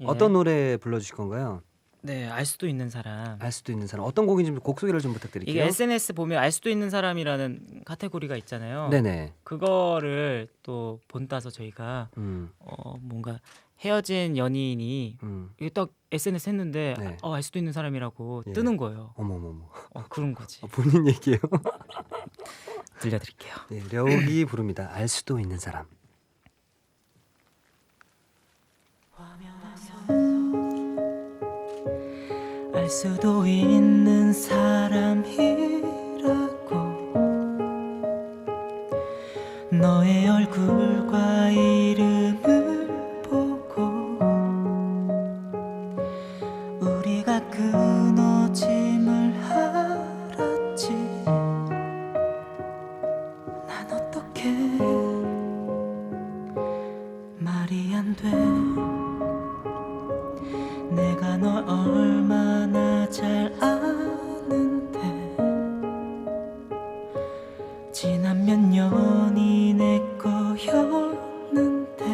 예. 어떤 노래 불러주실 건가요? 네, 알 수도 있는 사람. 알 수도 있는 사람 어떤 곡인지 곡 소개를 좀 이게 부탁드릴게요. SNS 보면 알 수도 있는 사람이라는 카테고리가 있잖아요. 네네. 그거를 또 본따서 저희가 음, 어 뭔가 헤어진 연인이 음. 이게 딱 SNS 했는데 네. 어, 알 수도 있는 사람이라고 예. 뜨는 거예요. 어머머머. 어, 그런 거지. 어, 본인 얘기예요. 들려드릴게요. 네, 려욱이 부릅니다. 알 수도 있는 사람. 알 수도 있는 사람이라고. 너의 얼굴과 이름을 보고 우리가 끊어짐을 알았지. 난 어떻게 말이 안돼 널 얼마나 잘 아는데. 지난 몇 년이 내 거였는데.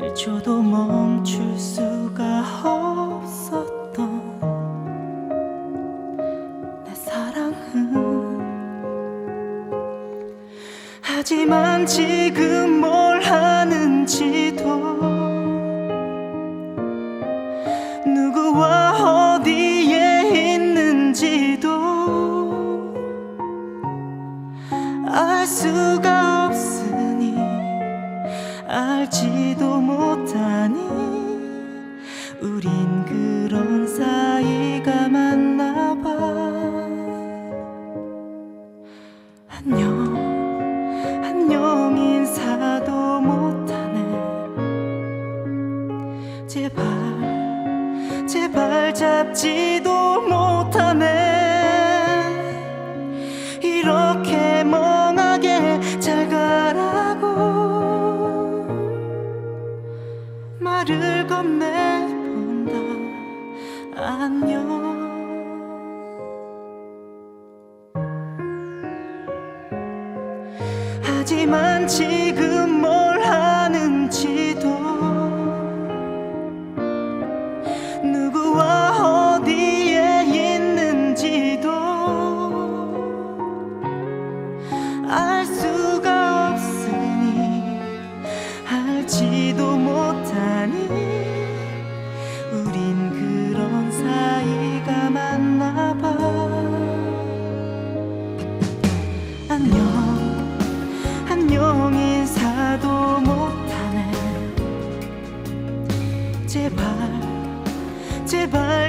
1초도 멈출 수가 없었던 내 사랑은. 하지만 지금 뭘 하는지도 알지도 못하니 우린 그런 사이가 맞나 봐. 안녕 안녕 인사도 못하네. 제발 제발 잡지 건네본다. 안녕. 하지만 지금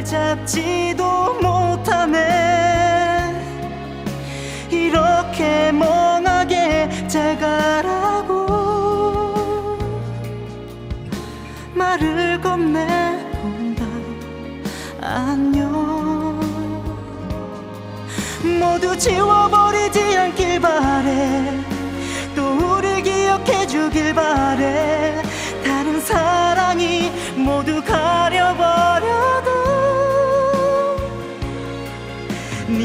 잡지도 못하네. 이렇게 멍하게 잘 가라고. 말을 건네본다. 안녕. 모두 지워버리지 않길 바래. 또 우릴 기억해 주길 바래. 다른 사랑이 모두 가려버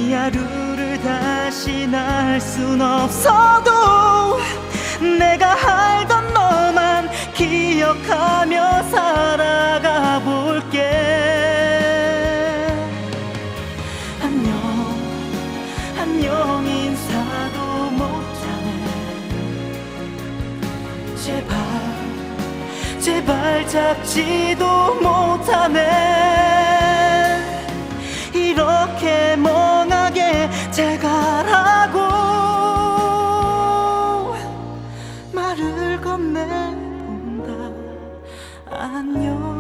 네 하루를 다시 날 순 없어도 내가 알던 너만 기억하며 살아가 볼게. 안녕 안녕 인사도 못하네 제발 제발 잡지도 못하네 멍하게 잘 가라고 말을 건네본다. 안녕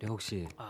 려욱 씨 아,